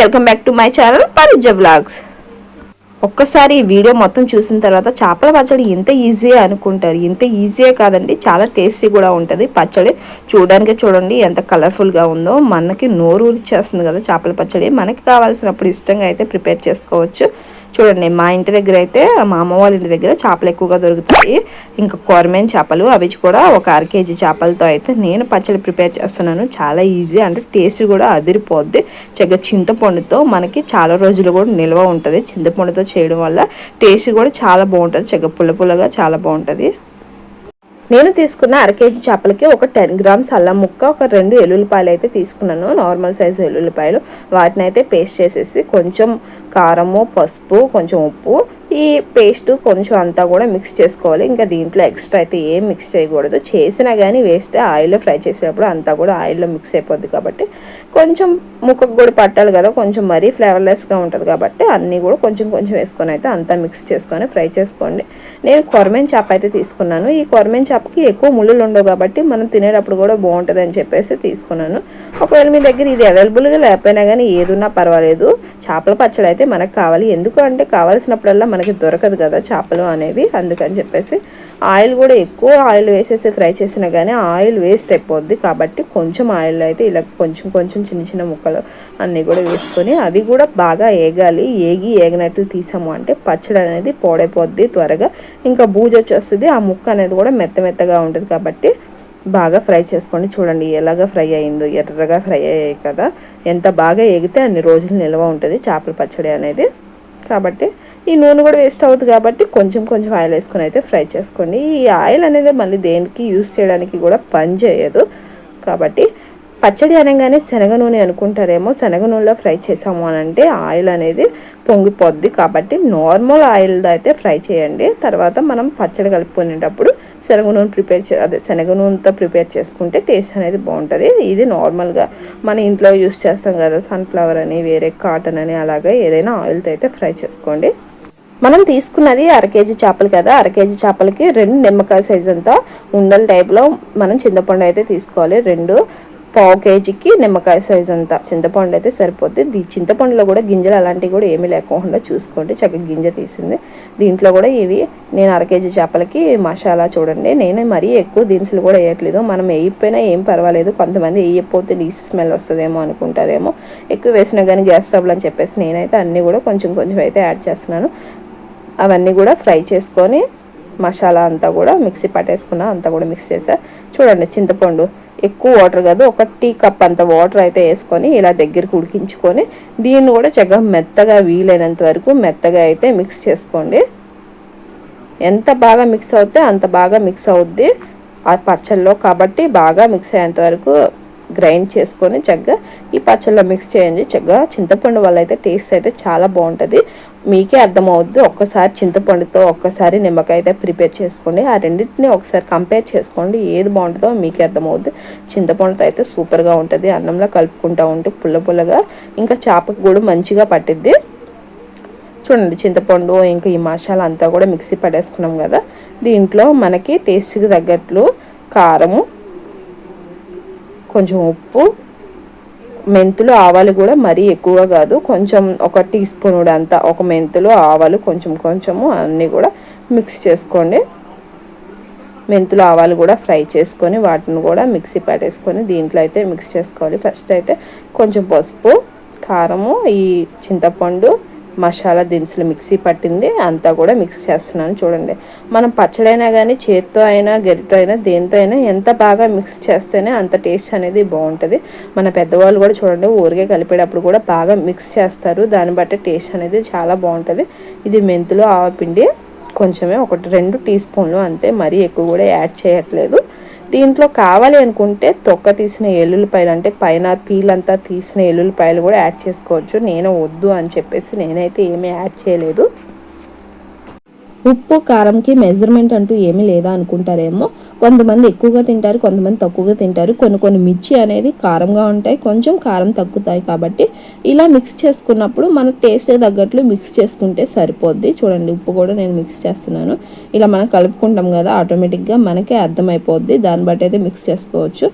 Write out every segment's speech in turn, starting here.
Welcome back to my channel పరిజ vlogs ఒక్కసారి ఈ video మొత్తం చూసిన తర్వాత చేపల పచ్చడి ఇంత ఈజీ అనుకుంటారు. ఇంత ఈజీయే కాదండి చాలా టేస్టీ కూడా ఉంటుంది. పచ్చడి చూడడానికి చూడండి ఎంత కలర్ఫుల్గా ఉందో. మనకి నోరు ఊరిచ్చేస్తుంది కదా చేపల పచ్చడి. మనకి కావాల్సినప్పుడు ఇష్టంగా అయితే ప్రిపేర్ చేసుకోవచ్చు. చూడండి మా ఇంటి దగ్గర అయితే మా అమ్మ వాళ్ళ ఇంటి దగ్గర చేపలు ఎక్కువగా దొరుకుతాయి. ఇంకా కొరమేన్ చేపలు అవి కూడా ఒక అర కేజీ చేపలతో అయితే నేను పచ్చడి ప్రిపేర్ చేస్తున్నాను. చాలా ఈజీ అంటే టేస్ట్ కూడా అదిరిపోద్ది. చక్కగా చింతపండుతో మనకి చాలా రోజులు కూడా నిల్వ ఉంటుంది. చింతపండుతో చేయడం వల్ల టేస్ట్ కూడా చాలా బాగుంటుంది. చక్కగా పుల్ల పుల్లగా చాలా బాగుంటుంది. నేను తీసుకున్న అర కేజీ చేపలకి ఒక టెన్ గ్రామ్స్ అల్లం ముక్క ఒక రెండు ఎల్లుల్లిపాయలు అయితే తీసుకున్నాను. నార్మల్ సైజు ఎల్లుల్లిపాయలు. వాటిని అయితే పేస్ట్ చేసేసి కొంచెం కారము పసుపు కొంచెం ఉప్పు ఈ పేస్ట్ కొంచెం అంతా కూడా మిక్స్ చేసుకోవాలి. ఇంకా దీంట్లో ఎక్స్ట్రా అయితే ఏం మిక్స్ చేయకూడదు. చేసినా కానీ వేస్ట్ ఆయిల్లో ఫ్రై చేసేటప్పుడు అంతా కూడా ఆయిల్లో మిక్స్ అయిపోద్ది కాబట్టి కొంచెం ముక్కకు కూడా పట్టాలి కదా. కొంచెం మరీ ఫ్లేవర్లెస్గా ఉంటుంది కాబట్టి అన్నీ కూడా కొంచెం కొంచెం వేసుకొని అయితే అంతా మిక్స్ చేసుకొని ఫ్రై చేసుకోండి. నేను కొరమేన్ చేప అయితే తీసుకున్నాను. ఈ కొరమేన్ చేపకి ఎక్కువ ముళ్ళులు ఉండవు కాబట్టి మనం తినేటప్పుడు కూడా బాగుంటుంది అని చెప్పేసి తీసుకున్నాను. ఒకవేళ మీ దగ్గర ఇది అవైలబుల్గా లేకపోయినా కానీ ఏదున్నా పర్వాలేదు. చేపల పచ్చడి అయితే మనకు కావాలి. ఎందుకు అంటే కావాల్సినప్పుడల్లా మనకి దొరకదు కదా చేపలు అనేవి. అందుకని చెప్పేసి ఆయిల్ కూడా ఎక్కువ ఆయిల్ వేసేసి ఫ్రై చేసినా కానీ ఆయిల్ వేస్ట్ అయిపోద్ది. కాబట్టి కొంచెం ఆయిల్ అయితే ఇలా కొంచెం కొంచెం చిన్న చిన్న ముక్కలు అన్నీ కూడా వేసుకొని అవి కూడా బాగా ఏగాలి. ఏగి ఏగినట్లు తీసాము అంటే పచ్చడి అనేది పోడైపోద్ది త్వరగా. ఇంకా బూజు వచ్చేస్తుంది. ఆ ముక్క అనేది కూడా మెత్త మెత్తగా ఉంటుంది కాబట్టి బాగా ఫ్రై చేసుకోండి చూడండి ఎలాగ ఫ్రై అయిందో ఎర్రగా ఫ్రై అయ్యాయి కదా. ఎంత బాగా ఎగితే అన్ని రోజులు నిల్వ ఉంటుంది చేపల పచ్చడి అనేది. కాబట్టి ఈ నూనె కూడా వేస్ట్ అవుతుంది కాబట్టి కొంచెం కొంచెం ఆయిల్ వేసుకొని అయితే ఫ్రై చేసుకోండి. ఈ ఆయిల్ అనేది మళ్ళీ దేనికి యూస్ చేయడానికి కూడా పని చేయదు. కాబట్టి పచ్చడి అనగానే శనగ నూనె అనుకుంటారేమో శనగ నూనెలో ఫ్రై చేసాము అని అంటే ఆయిల్ అనేది పొంగిపోద్ది. కాబట్టి నార్మల్ ఆయిల్ అయితే ఫ్రై చేయండి. తర్వాత మనం పచ్చడి కలుపుకునేటప్పుడు శనగ నూనె ప్రిపేర్ చే అదే శనగ నూనెతో ప్రిపేర్ చేసుకుంటే టేస్ట్ అనేది బాగుంటుంది. ఇది నార్మల్గా మన ఇంట్లో యూస్ చేస్తాం కదా సన్ఫ్లవర్ అని వేరే కాటన్ అని అలాగే ఏదైనా ఆయిల్తో అయితే ఫ్రై చేసుకోండి. మనం తీసుకున్నది అర కేజీ చేపలు కదా అర కేజీ చేపలకి రెండు నిమ్మకాయ సైజ్ అంతా ఉండల టైప్లో మనం చింతపండు అయితే తీసుకోవాలి. రెండు పావు కేజీకి నిమ్మకాయ సైజ్ అంత చింతపండు అయితే సరిపోద్ది. చింతపండులో కూడా గింజలు అలాంటివి కూడా ఏమీ లేకుండా చూసుకోండి. చక్కగా గింజ తీసింది. దీంట్లో కూడా ఇవి నేను అర కేజీ చేపలకి మసాలా చూడండి. నేను మరీ ఎక్కువ దినుసులు కూడా వేయట్లేదు. మనం వేయకపోయినా ఏం పర్వాలేదు. కొంతమంది వేయకపోతే డీస్ స్మెల్ వస్తుందేమో అనుకుంటారేమో. ఎక్కువ వేసినా కానీ గ్యాస్ ట్రబుల్ అని చెప్పేసి నేనైతే అన్నీ కూడా కొంచెం కొంచెం అయితే యాడ్ చేస్తున్నాను. అవన్నీ కూడా ఫ్రై చేసుకొని మసాలా అంతా కూడా మిక్సీ పట్టేసుకున్నా అంతా కూడా మిక్స్ చేసా. చూడండి చింతపండు ఎక్కువ వాటర్ కాదు ఒక టీ కప్ అంత వాటర్ అయితే వేసుకొని ఇలా దగ్గరికి ఉడికించుకొని దీన్ని కూడా చక్కగా మెత్తగా వీలైనంత వరకు మెత్తగా అయితే మిక్స్ చేసుకోండి. ఎంత బాగా మిక్స్ అవుతే అంత బాగా మిక్స్ అవుద్ది. ఆ పచ్చళ్ళలో కాబట్టి బాగా మిక్స్ అయ్యేంత వరకు గ్రైండ్ చేసుకొని చక్కగా ఈ పచ్చళ్ళ మిక్స్ చేయండి. చక్కగా చింతపండు వల్ల అయితే టేస్ట్ అయితే చాలా బాగుంటుంది. మీకే అర్థమవుద్ది. ఒక్కసారి చింతపండుతో ఒక్కసారి నిమ్మకాయ అయితే ప్రిపేర్ చేసుకోండి. ఆ రెండింటిని ఒకసారి కంపేర్ చేసుకోండి. ఏది బాగుంటుందో మీకే అర్థమవుద్ది. చింతపండుతో అయితే సూపర్గా ఉంటుంది. అన్నంలో కలుపుకుంటూ ఉంటే పుల్ల పుల్లగా ఇంకా చేపకు కూడా మంచిగా పట్టిద్ది. చూడండి చింతపండు ఇంకా ఈ మసాలా అంతా కూడా మిక్సీ పడేసుకున్నాం కదా. దీంట్లో మనకి టేస్ట్కి తగ్గట్లు కారము కొంచెం ఉప్పు మెంతులు ఆవాలు కూడా మరీ ఎక్కువగా కాదు. కొంచెం ఒక టీ స్పూన్ అంతా ఒక మెంతులు ఆవాలు కొంచెం కొంచెము అన్నీ కూడా మిక్స్ చేసుకోండి. మెంతులు ఆవాలు కూడా ఫ్రై చేసుకొని వాటిని కూడా మిక్సీ పట్టేసుకొని దీంట్లో అయితే మిక్స్ చేసుకోవాలి. ఫస్ట్ అయితే కొంచెం పసుపు కారము ఈ చింతపండు మసాలా దినుసులు మిక్సీ పట్టింది అంతా కూడా మిక్స్ చేస్తున్నాను చూడండి. మనం పచ్చడైనా కానీ చేత్తో అయినా గరిటో అయినా దేంతో అయినా ఎంత బాగా మిక్స్ చేస్తేనే అంత టేస్ట్ అనేది బాగుంటుంది. మన పెద్దవాళ్ళు కూడా చూడండి ఊరికే కలిపేటప్పుడు కూడా బాగా మిక్స్ చేస్తారు. దాన్ని బట్టి టేస్ట్ అనేది చాలా బాగుంటుంది. ఇది మెంతులు ఆవపిండి కొంచెమే ఒకటి రెండు టీ స్పూన్లు అంతే. మరీ ఎక్కువ కూడా యాడ్ చేయట్లేదు. దీంట్లో కావాలి అనుకుంటే తొక్క తీసిన ఎల్లుల్లిపాయలు అంటే పైన పీలంతా తీసిన ఎల్లుల్లిపాయలు కూడా యాడ్ చేసుకోవచ్చు. నేను వద్దు అని చెప్పేసి నేనైతే ఏమీ యాడ్ చేయలేదు. ఉప్పు కారంకి మెజర్మెంట్ అంటూ ఏమీ లేదా అనుకుంటారేమో. కొంతమంది ఎక్కువగా తింటారు కొంతమంది తక్కువగా తింటారు. కొన్ని కొన్ని మిర్చి అనేది కారంగా ఉంటాయి కొంచెం కారం తగ్గుతాయి కాబట్టి ఇలా మిక్స్ చేసుకున్నప్పుడు మన టేస్ట్ తగ్గట్లు మిక్స్ చేసుకుంటే సరిపోద్ది. చూడండి ఉప్పు కూడా నేను మిక్స్ చేస్తున్నాను. ఇలా మనం కలుపుకుంటాం కదా ఆటోమేటిక్గా మనకే అర్థమైపోద్ది. దాన్ని బట్టి అయితే మిక్స్ చేసుకోవచ్చు.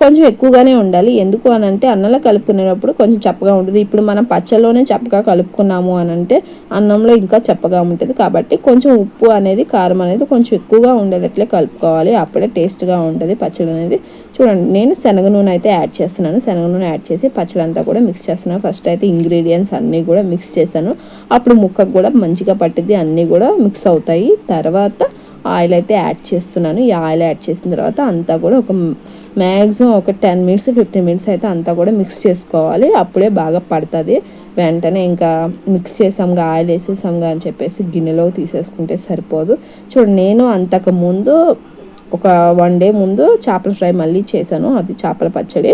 కొంచెం ఎక్కువగానే ఉండాలి. ఎందుకు అని అంటే అన్నంలో కలుపుకునేటప్పుడు కొంచెం చప్పగా ఉంటుంది. ఇప్పుడు మనం పచ్చల్లోనే చప్పగా కలుపుకున్నాము అని అంటే అన్నంలో ఇంకా చప్పగా ఉంటుంది. కాబట్టి కొంచెం ఉప్పు అనేది కారం అనేది కొంచెం ఎక్కువగా ఉండేటట్లే కలుపుకోవాలి. అప్పుడే టేస్ట్గా ఉంటుంది పచ్చడి అనేది. చూడండి నేను శనగ నూనె అయితే యాడ్ చేస్తున్నాను. శనగ నూనె యాడ్ చేసి పచ్చడి అంతా కూడా మిక్స్ చేస్తున్నాను. ఫస్ట్ అయితే ఇంగ్రీడియంట్స్ అన్నీ కూడా మిక్స్ చేశాను. అప్పుడు ముక్కకు కూడా మంచిగా పట్టిద్ది. అన్నీ కూడా మిక్స్ అవుతాయి. తర్వాత ఆయిల్ అయితే యాడ్ చేస్తున్నాను. ఈ ఆయిల్ యాడ్ చేసిన తర్వాత అంతా కూడా ఒక మ్యాక్సిమం ఒక టెన్ మినిట్స్ ఫిఫ్టీన్ మినిట్స్ అయితే అంతా కూడా మిక్స్ చేసుకోవాలి. అప్పుడే బాగా పడుతుంది. వెంటనే ఇంకా మిక్స్ చేసాంగా ఆయిల్ వేసేసాంగా అని చెప్పేసి గిన్నెలో తీసేసుకుంటే సరిపోదు. చూడండి నేను అంతకు ముందు ఒక వన్ డే ముందు చేపల ఫ్రై మళ్ళీ చేశాను. అది చేపల పచ్చడి.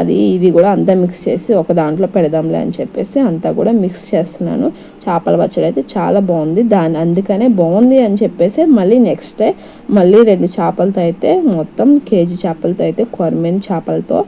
అది ఇది కూడా అంతా మిక్స్ చేసి ఒక దాంట్లో పెడదాంలే అని చెప్పేసి అంతా కూడా మిక్స్ చేస్తున్నాను. చేపల పచ్చడి అయితే చాలా బాగుంది. దాని అందుకనే బాగుంది అని చెప్పేసి మళ్ళీ నెక్స్ట్ డే మళ్ళీ రెండు చేపలతో అయితే మొత్తం కేజీ చేపలతో అయితే కొరమైన చేపలతో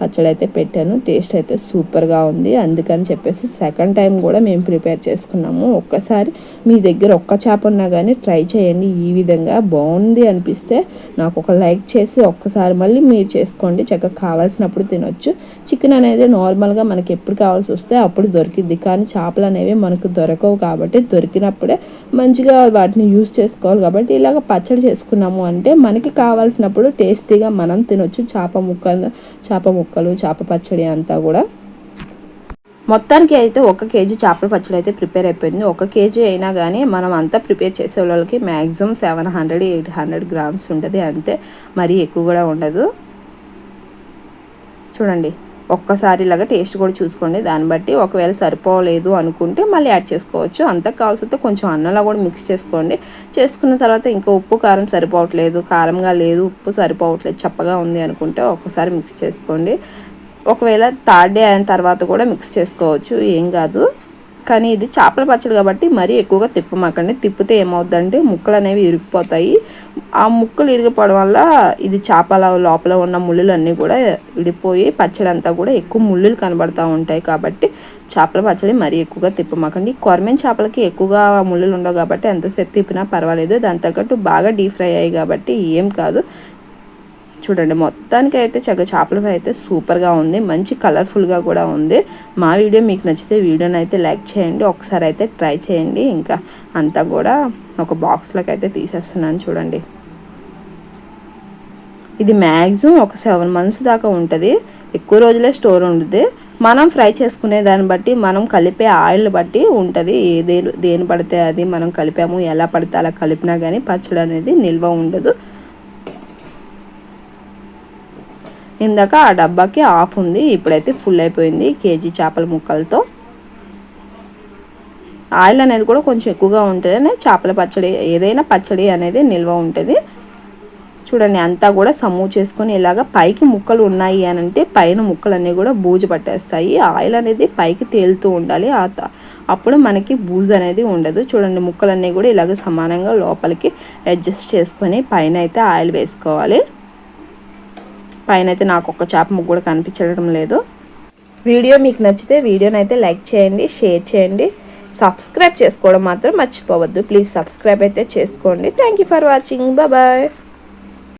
పచ్చడి అయితే పెట్టాను. టేస్ట్ అయితే సూపర్గా ఉంది. అందుకని చెప్పేసి సెకండ్ టైం కూడా మేము ప్రిపేర్ చేసుకున్నాము. ఒక్కసారి మీ దగ్గర ఒక్క చేప ఉన్నా కానీ ట్రై చేయండి. ఈ విధంగా బాగుంది అనిపిస్తే నాకు ఒక లైక్ చేసి ఒక్కసారి మళ్ళీ మీరు చేసుకోండి. చక్కగా కావాల్సినప్పుడు తినొచ్చు. చికెన్ అనేది నార్మల్గా మనకి ఎప్పుడు కావాల్సి వస్తే అప్పుడు దొరికిద్ది. కానీ చేపలు అనేవి మనకు దొరకవు కాబట్టి దొరికినప్పుడే మంచిగా వాటిని యూస్ చేసుకోవాలి కాబట్టి ఇలాగ పచ్చడి చేసుకున్నాము అంటే మనకి కావాల్సినప్పుడు టేస్టీగా మనం తినొచ్చు. చేప ముక్క చేప ముక్క ముక్కలు చేప పచ్చడి అంతా కూడా. మొత్తానికి అయితే ఒక కేజీ చేపల పచ్చడి అయితే ప్రిపేర్ అయిపోయింది. ఒక కేజీ అయినా కానీ మనం అంతా ప్రిపేర్ చేసే వాళ్ళకి maximum seven hundred eight hundred grams ఉంటుంది అంతే మరీ ఎక్కువ కూడా ఉండదు. చూడండి. ఒక్కసారి ఇలాగా టేస్ట్ కూడా చూసుకోండి. దాన్ని బట్టి ఒకవేళ సరిపోలేదు అనుకుంటే మళ్ళీ యాడ్ చేసుకోవచ్చు. అంతా కావాల్సితే కొంచెం అన్నంలో కూడా మిక్స్ చేసుకోండి. చేసుకున్న తర్వాత ఇంకా ఉప్పు కారం సరిపోవట్లేదు. కారంగా లేదు ఉప్పు సరిపోవట్లేదు చప్పగా ఉంది అనుకుంటే ఒక్కసారి మిక్స్ చేసుకోండి. ఒకవేళ థర్డ్ డే అయిన తర్వాత కూడా మిక్స్ చేసుకోవచ్చు. ఏం కాదు. కానీ ఇది చేపల పచ్చడి కాబట్టి మరీ ఎక్కువగా తిప్పమాకండి. తిప్పితే ఏమవుతుందంటే ముక్కలు అనేవి ఇరిగిపోతాయి ఆ ముక్కలు ఇరిగిపోవడం వల్ల ఇది చేపల లోపల ఉన్న ముళ్ళులు అన్నీ కూడా విడిపోయి పచ్చడి అంతా కూడా ఎక్కువ ముళ్ళులు కనబడుతూ ఉంటాయి కాబట్టి చేపల పచ్చడి మరీ ఎక్కువగా తిప్పమాకండి. కొరమైన చేపలకి ఎక్కువగా ముళ్ళులు ఉండవు కాబట్టి ఎంతసేపు తిప్పినా పర్వాలేదు. దాని తగ్గట్టు బాగా డీప్ ఫ్రై అయ్యాయి కాబట్టి ఏం కాదు. చూడండి మొత్తానికి అయితే చక్క చేపల ఫ్రై అయితే సూపర్గా ఉంది. మంచి కలర్ఫుల్గా కూడా ఉంది. మా వీడియో మీకు నచ్చితే వీడియోని అయితే లైక్ చేయండి ఒకసారి అయితే ట్రై చేయండి. ఇంకా అంతా కూడా ఒక బాక్స్లోకి అయితే తీసేస్తున్నాను చూడండి. ఇది మ్యాక్సిమం ఒక సెవెన్ మంత్స్ దాకా ఉంటుంది. ఎక్కువ రోజులే స్టోర్ ఉంటుంది. మనం ఫ్రై చేసుకునే దాన్ని బట్టి మనం కలిపే ఆయిల్ బట్టి ఉంటుంది. ఏదే దేని పడితే అది మనం కలిపాము ఎలా పడితే అలా కలిపినా కానీ పచ్చడి అనేది నిల్వ ఉండదు. ఇందాక ఆ డబ్బాకి ఆఫ్ ఉంది ఇప్పుడైతే ఫుల్ అయిపోయింది కేజీ చేపల ముక్కలతో. ఆయిల్ అనేది కూడా కొంచెం ఎక్కువగా ఉంటుంది చేపల పచ్చడి ఏదైనా పచ్చడి అనేది నిల్వ ఉంటుంది. చూడండి అంతా కూడా సమూవ్ చేసుకొని ఇలాగ పైకి ముక్కలు ఉన్నాయి అని అంటే పైన ముక్కలన్నీ కూడా బూజు పట్టేస్తాయి. ఆయిల్ అనేది పైకి తేలుతూ ఉండాలి. అప్పుడు మనకి బూజు అనేది ఉండదు. చూడండి ముక్కలన్నీ కూడా ఇలాగ సమానంగా లోపలికి అడ్జస్ట్ చేసుకొని పైన అయితే ఆయిల్ వేసుకోవాలి. పైన అయితే నాకు ఒక చేప ముగ్గు కూడా కనిపించడం లేదు. వీడియో మీకు నచ్చితే వీడియోని అయితే లైక్ చేయండి షేర్ చేయండి. సబ్స్క్రైబ్ చేసుకోవడం మాత్రం మర్చిపోవద్దు. ప్లీజ్ సబ్స్క్రైబ్ అయితే చేసుకోండి. Thank for watching. బాయ్.